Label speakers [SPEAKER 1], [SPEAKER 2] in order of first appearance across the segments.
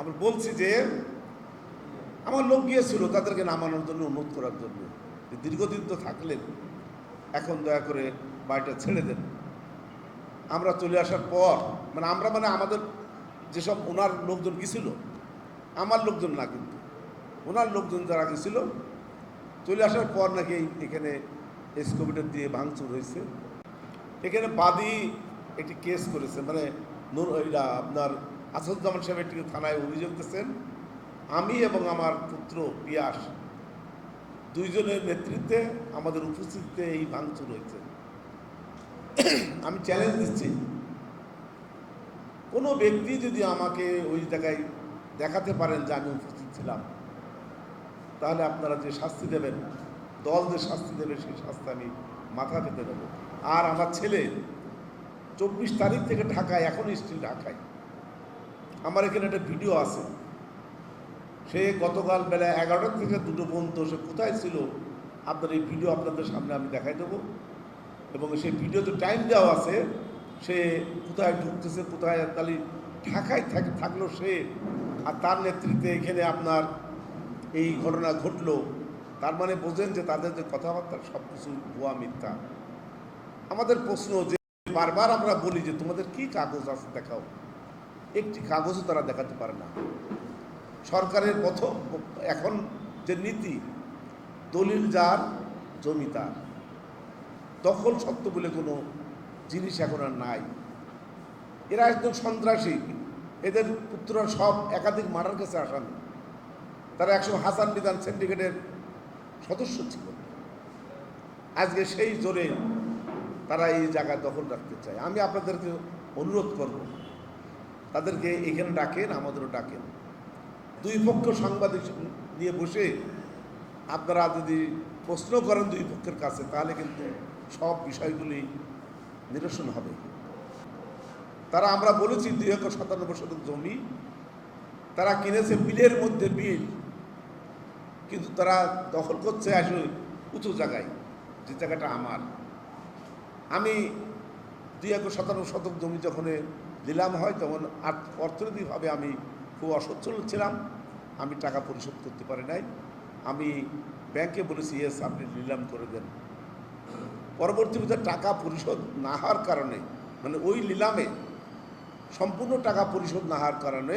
[SPEAKER 1] আমি বলছি যে, আমার লোক গিয়েছিল তাদেরকে নামানোর জন্য অনুরোধ করার জন্য। দীর্ঘদিন তো থাকলেন, এখন দয়া করে বাড়িটা ছেড়ে দেন। আমরা চলে আসার পর মানে আমরা মানে আমাদের যেসব ওনার লোকজন গেছিল আমার লোকজন না কিন্তু, ওনার লোকজন যারা গেছিল চলে আসার পর নাকি এখানে এসকোভিডের দিয়ে ভাঙচুর হয়েছে। এখানে বাদী একটি কেস করেছে মানে নুর আপনার আসাদুজ্জামান সাহেব একটি থানায় অভিযোগ দিয়েছেন। আমি এবং আমার পুত্র পিয়াস দুইজনের নেতৃত্বে আমাদের উপস্থিতিতে এই ভাঙচুর হয়েছে। আমি চ্যালেঞ্জ দিচ্ছি। কোনো ব্যক্তি যদি আমাকে ওই জায়গায় দেখাতে পারেন যে আমি উপস্থিত ছিলাম, তাহলে আপনারা যে শাস্তি দেবেন, দল যে শাস্তি দেবে, সেই শাস্তি আমি মাথা পেতে দেবো। আর আমার ছেলে চব্বিশ তারিখ থেকে ঢাকায় এখনও স্টিল ঢাকায়। আমার এখানে একটা ভিডিও আছে। সে গতকাল বেলা এগারোটা থেকে দুটো পর্যন্ত সে কোথায় ছিল, আপনার এই ভিডিও আপনাদের সামনে আমি দেখাই দেবো। এবং সেই ভিডিওতে টাইম দেওয়া আছে, সে কোথায় ঢুকতেছে, কোথায় তাহলে ঢাকায় থাক- থাকল সে আর তার নেতৃত্বে এখানে আপনার এই ঘটনা ঘটলো। তার মানে বোঝেন যে তাদের যে কথাবার্তা সব কিছু ভুয়া মিথ্যা। আমাদের প্রশ্ন যে বারবার আমরা বলি যে তোমাদের কি কাগজ আছে দেখাও। একটি কাগজও তারা দেখাতে পারে না। সরকারের প্রথম এখন যে নীতি, দলিল যার, জমি তার। দখল সত্য বলে কোনো জিনিস এখন আর নাই। এরা একদম সন্ত্রাসী। এদের পুত্ররা সব একাধিক মারার কাছে আসামি তারা একসময় হাসান বিধান সিন্ডিকেটের সদস্য ছিল। আজকে সেই জোরে তারা এই জায়গায় দখল রাখতে চায়। আমি আপনাদেরকে অনুরোধ করব তাদেরকে এখানে ডাকেন, আমাদেরও ডাকেন। দুই পক্ষ সাংবাদিক নিয়ে বসে আপনারা যদি প্রশ্ন করেন দুই পক্ষের কাছে, তাহলে কিন্তু সব বিষয়গুলি নিরসন হবে। তারা আমরা বলেছি দুই একর সাতানব্বই শতক জমি, তারা কিনেছে বিলের মধ্যে বিল, কিন্তু তারা দখল করছে আসলে উঁচু জায়গায়, যে জায়গাটা আমার। আমি দুই একর সাতান্ন শতক জমি যখন নিলাম হয় তখন অর্থনৈতিকভাবে আমি খুব অসচ্ছল ছিলাম, আমি টাকা পরিশোধ করতে পারি নাই। আমি ব্যাংকে বলেছি, ইয়েস, আপনি নিলাম করে দেন। পরবর্তীতে টাকা পরিশোধ না হওয়ার কারণে মানে ওই নিলামে সম্পূর্ণ টাকা পরিশোধ না হওয়ার কারণে,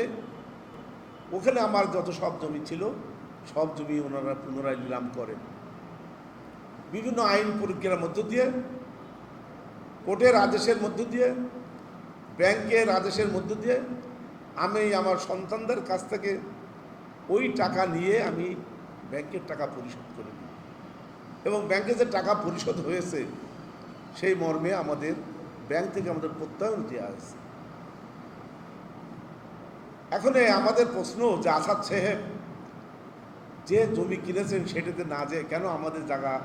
[SPEAKER 1] ওখানে আমার যত সব জমি ছিল, সব জমি ওনারা পুনরায় নিলাম করেন। বিভিন্ন আইন প্রক্রিয়ার মধ্য দিয়ে, কোর্টের আদেশের মধ্য দিয়ে ব্যাংকের আদেশের মধ্য দিয়ে আমি আমার সন্তানদের কাছ থেকে ওই টাকা নিয়ে আমি ব্যাংকের টাকা পরিশোধ করে দিই। এবং ব্যাংকে যে টাকা পরিশোধ হয়েছে, সেই মর্মে আমাদের ব্যাংক থেকে আমাদের প্রত্যয়ন দেওয়া হয়েছে। এখন আমাদের প্রশ্ন যে আসাদ সাহেব যে জমি কিনেছেন সেটাতে না যে কেন আমাদের জায়গা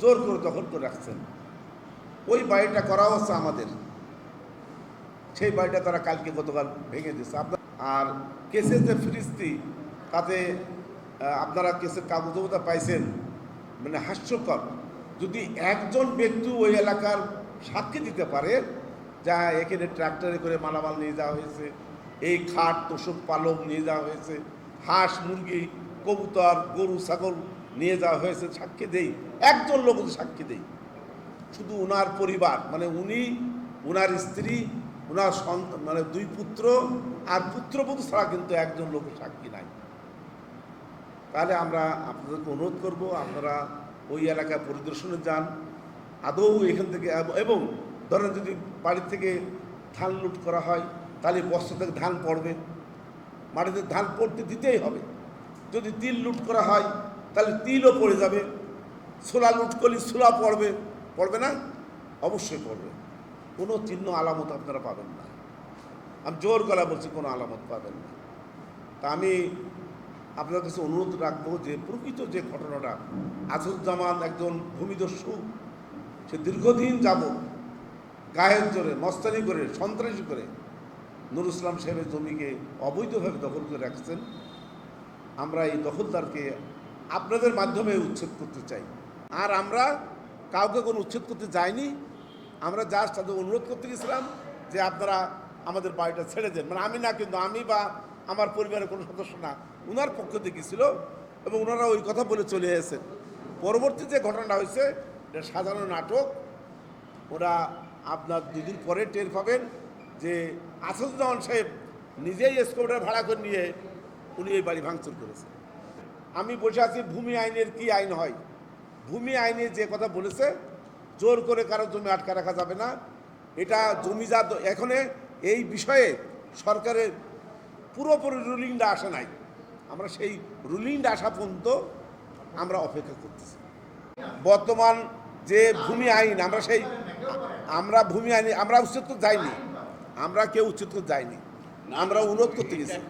[SPEAKER 1] জোর করে দখল করে রাখছেন? ওই বাড়িটা করা হচ্ছে আমাদের। সেই বাড়িটা তারা কালকে গতকাল ভেঙে দিয়েছে। আপনার আর কেসের যে ফিরিস্তি, তাতে আপনারা কেসের কাগজবতা পাইছেন মানে হাস্যকর। যদি একজন ব্যক্তি ওই এলাকার সাক্ষী দিতে পারে, যা এখানে ট্রাক্টরে করে মালামাল নিয়ে যাওয়া হয়েছে, এই খাট, তোষক, পালক নিয়ে যাওয়া হয়েছে, হাঁস, মুরগি, কবুতর, গরু, ছাগল নিয়ে যাওয়া হয়েছে, সাক্ষী দেই। একজন লোক সাক্ষী দেই, শুধু ওনার পরিবার মানে উনি ওনার স্ত্রী ওনার মানে দুই পুত্র, আর পুত্রবধূ ছাড়া কিন্তু একজন লোকের সাক্ষী নাই। তাহলে আমরা আপনাদেরকে অনুরোধ করব, আপনারা ওই এলাকা পরিদর্শনে যান। আদৌ এখান থেকে এবং ধরেন যদি বাড়ির থেকে ধান লুট করা হয়, তাহলে বস্তা থেকে ধান পড়বে। মাটিতে ধান পড়তে দিতেই হবে। যদি তিল লুট করা হয়, তাহলে তিলও পড়ে যাবে। ছোলা লুট করলে ছোলা পড়বে। পড়বে না? অবশ্যই পড়বে। কোনো চিহ্ন আলামত আপনারা পাবেন না। আমি জোর গলা বলছি, কোনো আলামত পাবেন না। তা আমি আপনার কাছে অনুরোধ রাখব যে, প্রকৃত যে ঘটনাটা আসাদুজ্জামান একজন ভূমিদস্যু, সে দীর্ঘদিন যাব গায়ের জোরে মস্তানি করে, সন্ত্রাসী করে নুর ইসলাম সাহেবের জমিকে অবৈধভাবে দখল করে রাখছেন। আমরা এই দখলদারকে আপনাদের মাধ্যমে উচ্ছেদ করতে চাই। আর আমরা কাউকে কোনো উচ্ছেদ করতে যাইনি আমরা জাস্ট তাদের অনুরোধ করতে গেছিলাম যে আপনারা আমাদের বাড়িটা ছেড়ে দেন। মানে আমি না, কিন্তু আমি বা আমার পরিবারের কোনো সদস্য না ওনার পক্ষ থেকে ছিল এবং ওনারা ওই কথা বলে চলে এসেছেন। পরবর্তী যে ঘটনাটা হয়েছে, এটা সাধারণ নাটক। ওরা আপনার দুদিন পরে টের পাবেন যে আসাদুজ্জামান সাহেব নিজেই স্কোয়াডার ভাড়া করে নিয়ে উনি এই বাড়ি ভাঙচুর করেছে আমি বসে আছি, ভূমি আইনের কি আইন হয়? ভূমি আইনে যে কথা বলেছে জোর করে কারও জমি আটকা রাখা যাবে না। এটা জমিজাত, এখানে এই বিষয়ে সরকারের পুরোপুরি রুলিংটা আসে নাই। আমরা সেই রুলিংটা আসা পর্যন্ত আমরা অপেক্ষা করতেছি। বর্তমান যে ভূমি আইন, আমরা সেই, আমরা ভূমি আইন, আমরা উচ্ছেদ যাইনি। আমরা কেউ উচ্ছেদ যাইনি। আমরা অনুরোধ করতে গেছি।